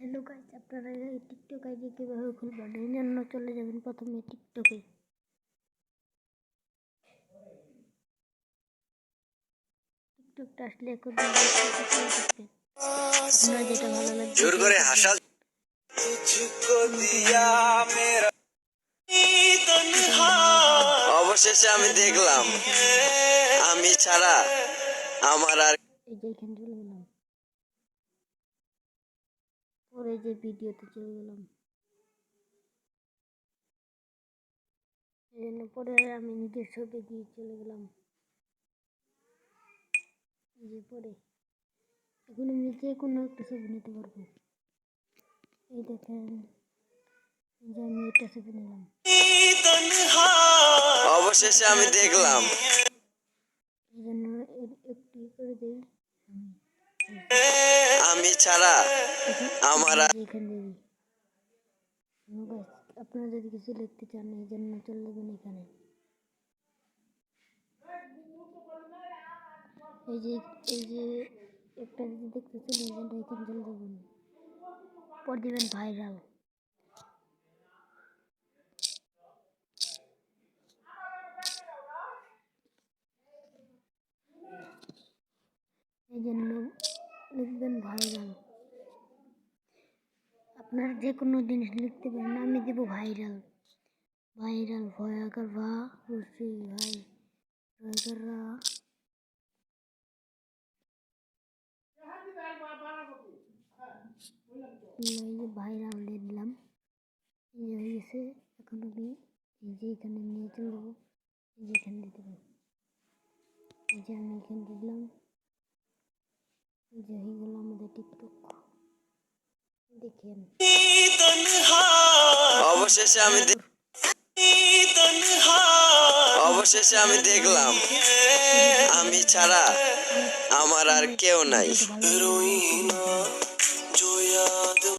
Hello guys আপনারা এই TikTok ID কীভাবে খুলবেন? এই জন্য চলে যাবেন প্রথমে টিকটকে টিকটকটা আসলে এখন আপনারা যেটা ভালো লাগবে জোর করে হাসা। অবশেষে আমি দেখলাম আমি ছাড়া আমার আর এই যে এখানে পরে যে ভিডিওতে চলে গেলাম। এই জন্য পরে আমি নিজের ছবি দিয়ে চলে গেলাম। যে পরে। এখন আমি যে কোনো একটা ছবি নিতে পারব। এই দেখেন যে আমি এটা ছবি নিলাম। অবশেষে আমি দেখলাম। এই জন্য একটু করে দিই। ছাড়া আমার আর- এখানে দিই ব্যাস আপনারা যদি কিছু লিখতে চান, এই জন্য চলে যাবেন এখানে। এই যে এই যে একটা যদি দেখতে চলে যাবেন এখানে চলে যাবেন। পর দিবেন ভাইরাল। এই জন্য লিখবেন ভাইরাল আপনারা যে কোনো জিনিস লিখতে পারেন, আমি দেব ভাইরাল। ভাইরাল ভয়াকার ভা রসি ভাই ভয়াকার রা ভাইরাল দিয়ে দিলাম। এই যে হয়ে গেছে এখন আমি এই যে এখানে নিয়ে চলে যাব। এই যে এখানে দিতে পারব। এই যে আমি এখানে দিলাম। যে হয়ে গেল আমাদের টিকটক। দেখেন। অবশেষে আমি অবশেষে আমি দেখলাম আমি ছাড়া আমার আর কেউ নাই।